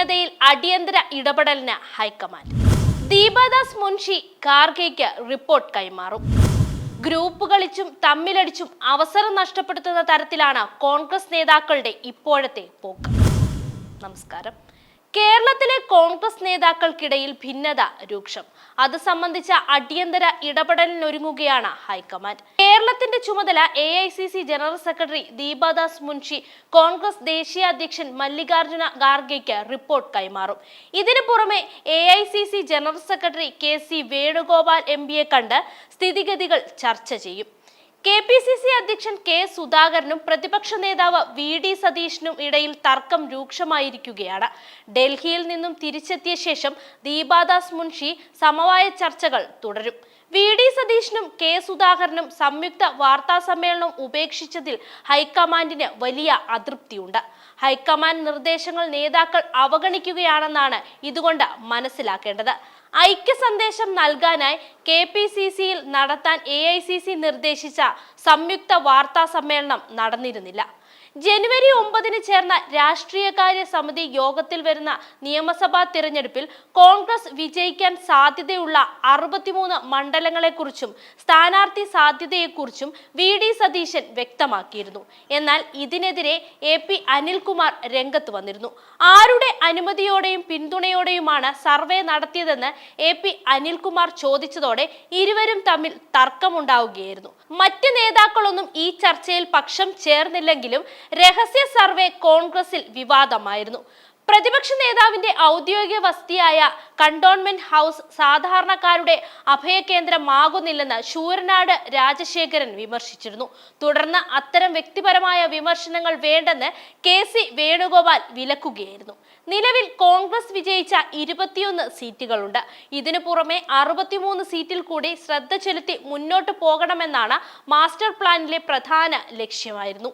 ഭിന്നതയിൽ അടിയന്തര ഇടപെടലിന് ഹൈക്കമാൻഡ്. ദീപദാസ് മുൻഷി കാർഗയ്ക്ക് റിപ്പോർട്ട് കൈമാറും. ഗ്രൂപ്പ് കളിച്ചും തമ്മിലടിച്ചും അവസരം നഷ്ടപ്പെടുത്തുന്ന തരത്തിലാണ് കോൺഗ്രസ് നേതാക്കളുടെ ഇപ്പോഴത്തെ പോക്ക്. നമസ്കാരം. കേരളത്തിലെ കോൺഗ്രസ് നേതാക്കൾക്കിടയിൽ ഭിന്നത രൂക്ഷം. അത് സംബന്ധിച്ച അടിയന്തര ഇടപെടലിനൊരുങ്ങുകയാണ് ഹൈക്കമാൻഡ്. കേരളത്തിന്റെ ചുമതല A general secretary Deepa Das Munshi Congress ദേശീയ അധ്യക്ഷൻ മല്ലികാർജുന ഖാർഗെയ്ക്ക് റിപ്പോർട്ട് കൈമാറും. ഇതിനു പുറമെ A general secretary K C Venugopal M കണ്ട് സ്ഥിതിഗതികൾ ചർച്ച ചെയ്യും. കെ പി സി സി അധ്യക്ഷൻ കെ സുധാകരനും പ്രതിപക്ഷ നേതാവ് വി ഡി സതീഷിനും ഇടയിൽ തർക്കം രൂക്ഷമായിരിക്കുകയാണ്. ഡൽഹിയിൽ നിന്നും തിരിച്ചെത്തിയ ശേഷം ദീപാദാസ് മുൻഷി സമവായ ചർച്ചകൾ തുടരും. വി ഡി സതീഷിനും കെ സുധാകരനും സംയുക്ത വാർത്താ സമ്മേളനം ഉപേക്ഷിച്ചതിൽ ഹൈക്കമാൻഡിന് വലിയ അതൃപ്തിയുണ്ട്. ഹൈക്കമാൻഡ് നിർദ്ദേശങ്ങൾ നേതാക്കൾ അവഗണിക്കുകയാണെന്നാണ് ഇതുകൊണ്ട് മനസ്സിലാക്കേണ്ടത്. ഐക്യ സന്ദേശം നൽകാനായി കെ പി സി സിയിൽ നടത്താൻ എ ഐ സി സി നിർദ്ദേശിച്ച സംയുക്ത വാർത്താ സമ്മേളനം നടന്നിരുന്നില്ല. ജനുവരി ഒമ്പതിന് ചേർന്ന രാഷ്ട്രീയകാര്യ സമിതി യോഗത്തിൽ വരുന്ന നിയമസഭാ തിരഞ്ഞെടുപ്പിൽ കോൺഗ്രസ് വിജയിക്കാൻ സാധ്യതയുള്ള അറുപത്തിമൂന്ന് മണ്ഡലങ്ങളെക്കുറിച്ചും സ്ഥാനാർത്ഥി സാധ്യതയെക്കുറിച്ചും വി ഡി സതീശൻ വ്യക്തമാക്കിയിരുന്നു. എന്നാൽ ഇതിനെതിരെ എ പി അനിൽകുമാർ രംഗത്ത് വന്നിരുന്നു. ആരുടെ അനുമതിയോടെയും പിന്തുണയോടെയുമാണ് സർവേ നടത്തിയതെന്ന് എ പി അനിൽകുമാർ ചോദിച്ചതോടെ ഇരുവരും തമ്മിൽ തർക്കമുണ്ടാവുകയായിരുന്നു. മറ്റ് നേതാക്കളൊന്നും ഈ ചർച്ചയിൽ പക്ഷം ചേർന്നില്ലെങ്കിലും രഹസ്യ സർവേ കോൺഗ്രസിൽ വിവാദമായിരുന്നു. പ്രതിപക്ഷ നേതാവിന്റെ ഔദ്യോഗിക വസതിയായ കണ്ടോൺമെന്റ് ഹൗസ് സാധാരണക്കാരുടെ അഭയകേന്ദ്രമാകുന്നില്ലെന്ന് ശൂരനാട് രാജശേഖരൻ വിമർശിച്ചിരുന്നു. തുടർന്ന് അത്തരം വ്യക്തിപരമായ വിമർശനങ്ങൾ വേണ്ടെന്ന് കെ സി വേണുഗോപാൽ വിലക്കുകയായിരുന്നു. നിലവിൽ കോൺഗ്രസ് വിജയിച്ച ഇരുപത്തിയൊന്ന് സീറ്റുകളുണ്ട്. ഇതിനു പുറമെ അറുപത്തിമൂന്ന് സീറ്റിൽ കൂടി ശ്രദ്ധ ചെലുത്തി മുന്നോട്ട് പോകണമെന്നാണ് മാസ്റ്റർ പ്ലാനിലെ പ്രധാന ലക്ഷ്യമായിരുന്നു.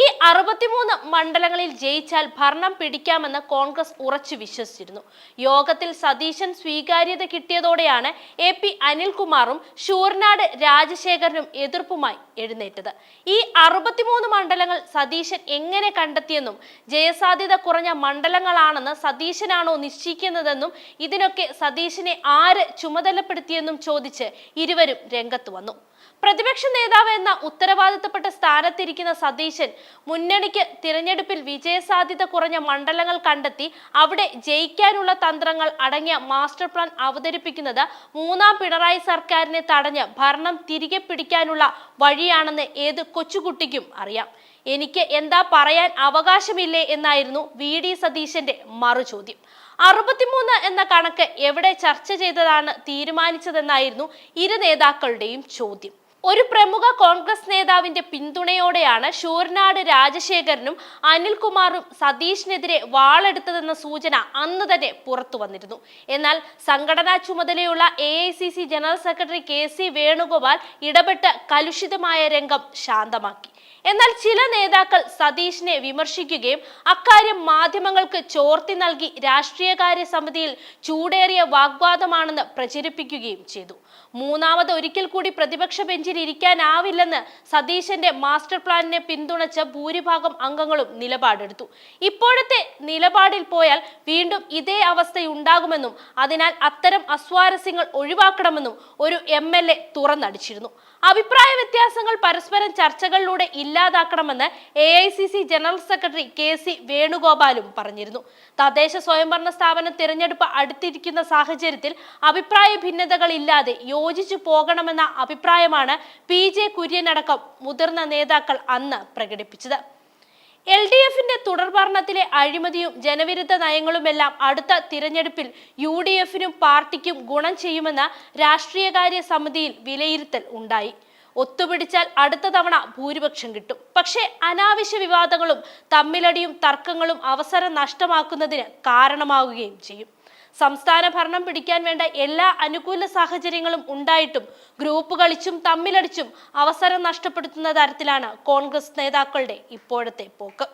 ഈ അറുപത്തിമൂന്ന് മണ്ഡലങ്ങളിൽ ജയിച്ചാൽ ഭരണം പിടിക്കാമെന്ന് കോൺഗ്രസ് ഉറച്ചു വിശ്വസിച്ചിരുന്നു. യോഗത്തിൽ സതീശൻ സ്വീകാര്യത കിട്ടിയതോടെയാണ് എ പി അനിൽകുമാറും ഷൂർനാട് രാജശേഖരനും എതിർപ്പുമായി എഴുന്നേറ്റത്. ഈ അറുപത്തിമൂന്ന് മണ്ഡലങ്ങൾ സതീശൻ എങ്ങനെ കണ്ടെത്തിയെന്നും ജയസാധ്യത കുറഞ്ഞ മണ്ഡലങ്ങളാണെന്ന് സതീശനാണോ നിശ്ചയിക്കുന്നതെന്നും ഇതിനൊക്കെ സതീശനെ ആര് ചുമതലപ്പെടുത്തിയെന്നും ചോദിച്ച് ഇരുവരും രംഗത്ത് വന്നു. പ്രതിപക്ഷ നേതാവ് എന്ന ഉത്തരവാദിത്തപ്പെട്ട സ്ഥാനത്തിരിക്കുന്ന സതീശൻ മുന്നണിക്ക് തിരഞ്ഞെടുപ്പിൽ വിജയസാധ്യത കുറഞ്ഞ മണ്ഡലങ്ങൾ കണ്ടെത്തി അവിടെ ജയിക്കാനുള്ള തന്ത്രങ്ങൾ അടങ്ങിയ മാസ്റ്റർ പ്ലാൻ അവതരിപ്പിക്കുന്നത് മൂന്നാം പിണറായി സർക്കാരിനെ തടഞ്ഞ് ഭരണം തിരികെ പിടിക്കാനുള്ള വഴിയാണെന്ന് ഏത് കൊച്ചുകുട്ടിക്കും അറിയാം. എനിക്ക് എന്താ പറയാൻ അവകാശമില്ലേ എന്നായിരുന്നു വി ഡി സതീശന്റെ മറുചോദ്യം. അറുപത്തിമൂന്ന് എന്ന കണക്ക് എവിടെ ചർച്ച ചെയ്തതാണ് തീരുമാനിച്ചതെന്നായിരുന്നു ഇരു നേതാക്കളുടെയും ചോദ്യം. ഒരു പ്രമുഖ കോൺഗ്രസ് നേതാവിന്റെ പിന്തുണയോടെയാണ് ഷൂർനാട് രാജശേഖരനും അനിൽകുമാറും സതീഷിനെതിരെ വാളെടുത്തതെന്ന സൂചന അന്ന് തന്നെ പുറത്തു വന്നിരുന്നു. എന്നാൽ സംഘടനാ ചുമതലയുള്ള A general secretary K Venugopal ഇടപെട്ട് കലുഷിതമായ രംഗം ശാന്തമാക്കി. എന്നാൽ ചില നേതാക്കൾ സതീഷിനെ വിമർശിക്കുകയും അക്കാര്യം മാധ്യമങ്ങൾക്ക് ചോർത്തി നൽകി രാഷ്ട്രീയകാര്യ സമിതിയിൽ ചൂടേറിയ വാഗ്വാദമാണെന്ന് പ്രചരിപ്പിക്കുകയും ചെയ്തു. മൂന്നാമത് ഒരിക്കൽ കൂടി പ്രതിപക്ഷ ബെഞ്ചിൽ ഇരിക്കാനാവില്ലെന്ന് സതീശന്റെ മാസ്റ്റർ പ്ലാനിനെ പിന്തുണച്ച ഭൂരിഭാഗം അംഗങ്ങളും നിലപാടെടുത്തു. ഇപ്പോഴത്തെ നിലപാടിൽ പോയാൽ വീണ്ടും ഇതേ അവസ്ഥയുണ്ടാകുമെന്നും അതിനാൽ അത്തരം അസ്വാരസ്യങ്ങൾ ഒഴിവാക്കണമെന്നും ഒരു എം എൽ എ തുറന്നടിച്ചിരുന്നു. അഭിപ്രായ വ്യത്യാസങ്ങൾ പരസ്പരം ചർച്ചകളിലൂടെ ഇല്ലാതാക്കണമെന്ന് A I C C general secretary K C വേണുഗോപാലും പറഞ്ഞിരുന്നു. തദ്ദേശ സ്വയംഭരണ സ്ഥാപന തിരഞ്ഞെടുപ്പ് അടുത്തിരിക്കുന്ന സാഹചര്യത്തിൽ അഭിപ്രായ ഭിന്നതകളില്ലാതെ യോജിച്ചു പോകണമെന്ന അഭിപ്രായമാണ് പി ജെ കുര്യനടക്കം മുതിർന്ന നേതാക്കൾ അന്ന് പ്രകടിപ്പിച്ചത്. എൽ ഡി എഫിന്റെ തുടർഭരണത്തിലെ അഴിമതിയും ജനവിരുദ്ധ നയങ്ങളുമെല്ലാം അടുത്ത തിരഞ്ഞെടുപ്പിൽ യു ഡി എഫിനും പാർട്ടിക്കും ഗുണം ചെയ്യുമെന്ന രാഷ്ട്രീയകാര്യ സമിതിയിൽ വിലയിരുത്തൽ ഉണ്ടായി. ഒത്തുപിടിച്ചാൽ അടുത്ത തവണ ഭൂരിപക്ഷം കിട്ടും. പക്ഷേ അനാവശ്യ വിവാദങ്ങളും തമ്മിലടിയും തർക്കങ്ങളും അവസരം നഷ്ടമാക്കുന്നതിന് കാരണമാവുകയും ചെയ്യും. സംസ്ഥാന ഭരണം പിടിക്കാൻ വേണ്ട എല്ലാ അനുകൂല സാഹചര്യങ്ങളും ഉണ്ടായിട്ടും ഗ്രൂപ്പ് കളിച്ചും തമ്മിലടിച്ചും അവസരം നഷ്ടപ്പെടുത്തുന്ന തരത്തിലാണ് കോൺഗ്രസ് നേതാക്കളുടെ ഇപ്പോഴത്തെ പോക്ക്.